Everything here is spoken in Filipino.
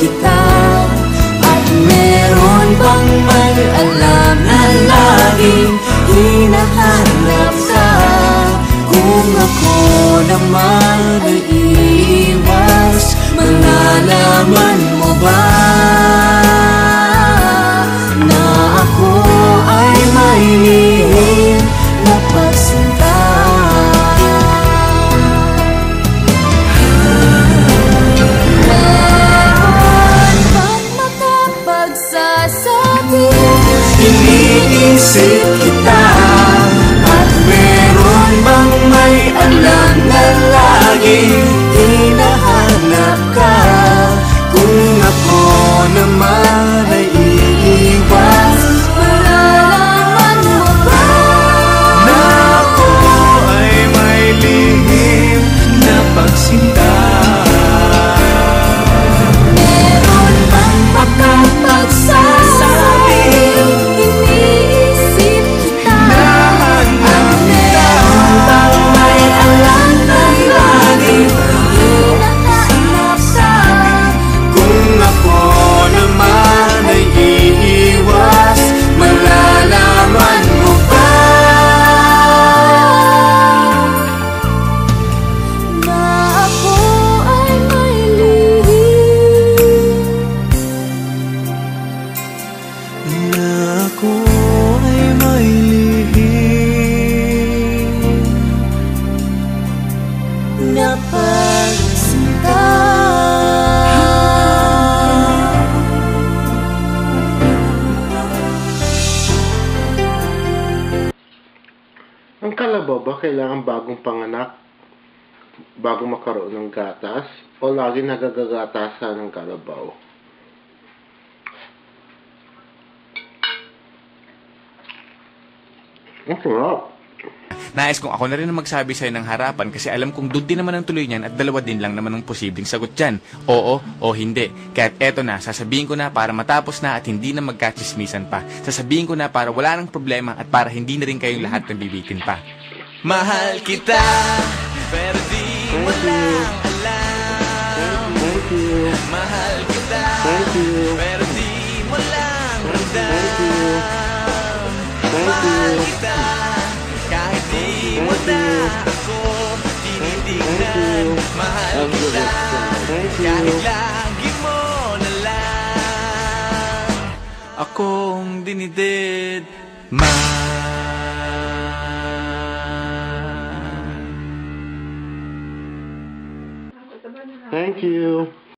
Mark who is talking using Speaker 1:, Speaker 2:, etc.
Speaker 1: kita At meron bang may alam na laging hinahanap ka? Kung ako naman ay iiwas Malalaman Na pagsinta
Speaker 2: Ang kalabaw ba kailangan bagong panganak bago makaroon ng gatas o lagi nagagagatasan ng kalabaw? Ang sarap.
Speaker 3: Nais kong ako na rin ang magsabi sa'yo ng harapan kasi alam kong doon din naman ang tuloy niyan at dalawa din lang naman ang posibleng sagot dyan. Oo o hindi. Kaya't eto na, sasabihin ko na para matapos na at hindi na magkachismisan pa. Sasabihin ko na para wala nang problema at para hindi na rin kayong lahat nabibitin pa. Mahal kita, pero di mo lang alam.
Speaker 2: Thank you.
Speaker 3: Mahal kita,
Speaker 2: Thank you.
Speaker 3: Kahit lagi mo na lang akong dinidid.
Speaker 2: Thank you.